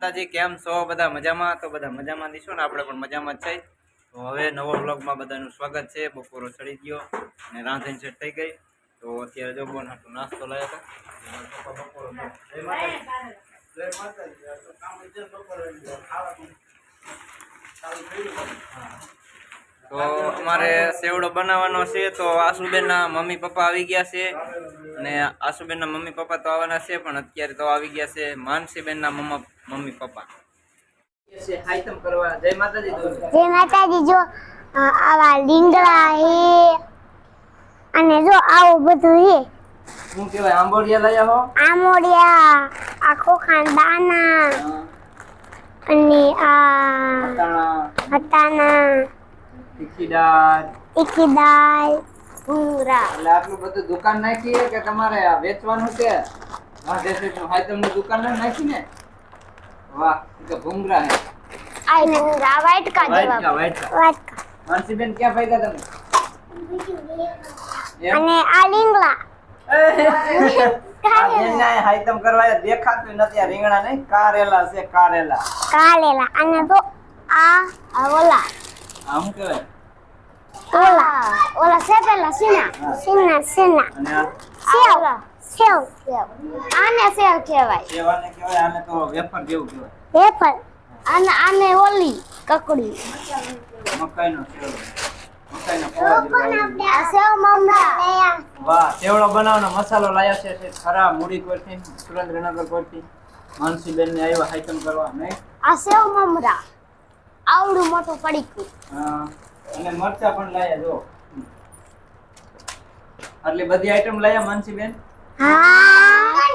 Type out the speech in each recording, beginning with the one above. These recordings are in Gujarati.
માતાજી કેમ છો? બધા મજામાં? તો બધા મજામાં દીશો ને? આપણે પણ મજામાં જ છે તો હવે નવો વ્લોગમાં બધાનું સ્વાગત છે. બપોરો ચડી ગયો અને રાંધણ સેટ થઈ ગઈ. તો અત્યારે જો બોન હાટુ નાસ્તો લાવ્યો હતો બપોરો તો અમારે સેવડો બનાવવાનો છે. તો આશુબેનના મમ્મી પપ્પા આવી ગયા છે. અને આશુબેનના મમ્મી પપ્પા તો આવવાના છે પણ અત્યારે તો આવી ગયા છે માનસીબેનના મમ્મા મમ્મી પપ્પા. જય માતાજી. જે માતાજી જો આવા લીંગડા હે અને જો આવું બધું હે. શું કહેવાય આંબોડિયા લાયા હો? આમોડિયા આ ખોખાન દાના અને આ હતાના હટાના ઇકીદાર દાળ. તીખી એટલે આટલું બધું દુકાન નાખી કે તમારે વેચવાનું છે? હા જैसे તો તમને દુકાન નાખી ને વાહ કે ભૂંગરા હે. આ ભૂંગરા વાટકા વાઇટકા જેવા વાઇટકા વાટકા માનસીબેન ક્યાં ફાયદા તમે અને આ લીંગલા હાઈતમ કરવા દેખાતું નથી આ રીંગણા નહીં કારેલા છે કારેલા. કારેલા. અને તો આ ઓલા. આમ કહેવાય. ઓલા ઓલા સેપેલા સીના સીના સીના સેવ સેવ આને સેવ કહેવાય સેવાને કહેવાય આને તો વેફર જેવું કહેવાય વેફર અને આને ઓલી કકડી મકાઈનો સેવ વાહ સેવડો બનાવવાનો મસાલો લાયા છે તે ખરા મૂડી પરથી સુરેન્દ્રનગર પરથી માનસીબેન ને આવ્યા હાઈતમ કરવા નહીં આ સેવ મમરા આવડું મોટું પડીકું હા. અને મરચા પણ લાયા જો આટલી બધી આઈટમ લાયા માનસીબેન? હા.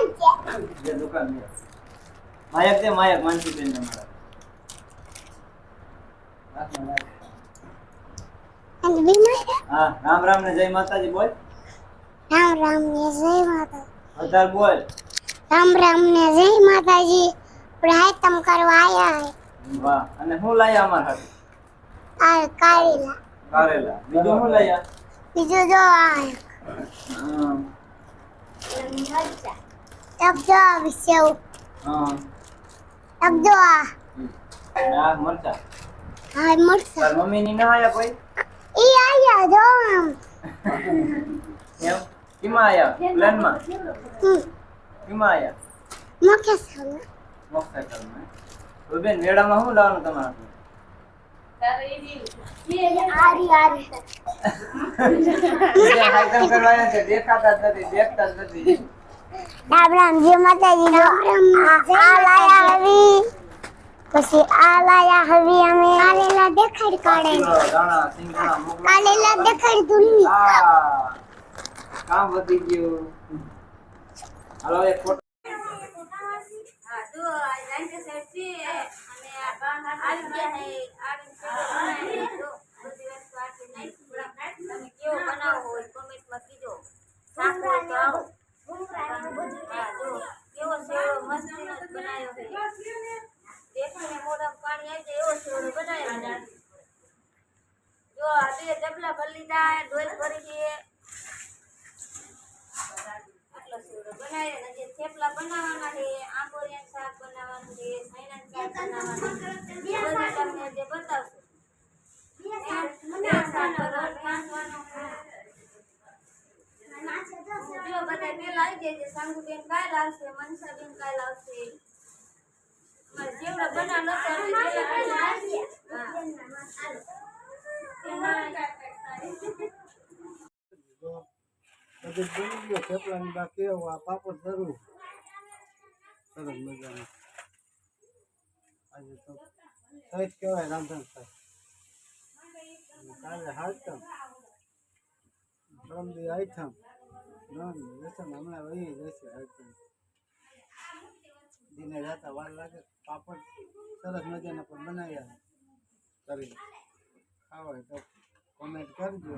જે દુકાન મે માયક દે માયક માનસીબેન ને મારા. હાથમાં લાગ. અને બીમાર હા રામ રામ ને જય માતાજી બોલ. રામ રામ ને જય માતા વધાર બોલ. રામ રામ ને જય માતાજી. પ્રાયતમ કરવા આયા હે. વાહ અને હું લાયા અમાર હાથે? આ કારેલા. કારેલા. બીજું હું લાયા? બીજું જો આ હમ. તબ જો આ સેવ હા તબ આ ની શું લાવવાનું તમારે આરી આરી બીજા હાઈકમ કરવા આવ્યા છે દેખાતા જ નથી દેખતા જ નથી રામ રામ જય માતાજી આ આ લાયા હવી પછી આ લાયા હવી અમે કારેલા દેખાડ કાઢે ચીરો, દાણા સિંગદાણા મોગરા. કારેલા દેખાડ દુની આ કામ વધી ગયું હાલો એક ફોટો જો આ બે ડબલા ભરી લીધા ડોલ ભરી દઈએ આટલો સેવડો બનાવ્યો ને જે થેપલા બનાવવાના છે આંબોરિયા શાક બનાવવાનું છે સૈનાનું શાક બનાવવાનું છે. બધું તમને જે બતાવશું. છે. પેલા આવી જાય સાંગુબેન કાલ આવશે મનસાબેન કાલ આવશે. પાપડ ધરું સરસ મજાનું આજે તો સહેજ કહેવાય રાંધણ થાય કાલે હાલતમ પરમ દી આઈથમ નન વ્યસન હમણાં વહી જશે દિને જતા વાર લાગે પાપડ સરસ મજાના પણ બનાવ્યા કરી. ખાવા તો કોમેન્ટ કરજો.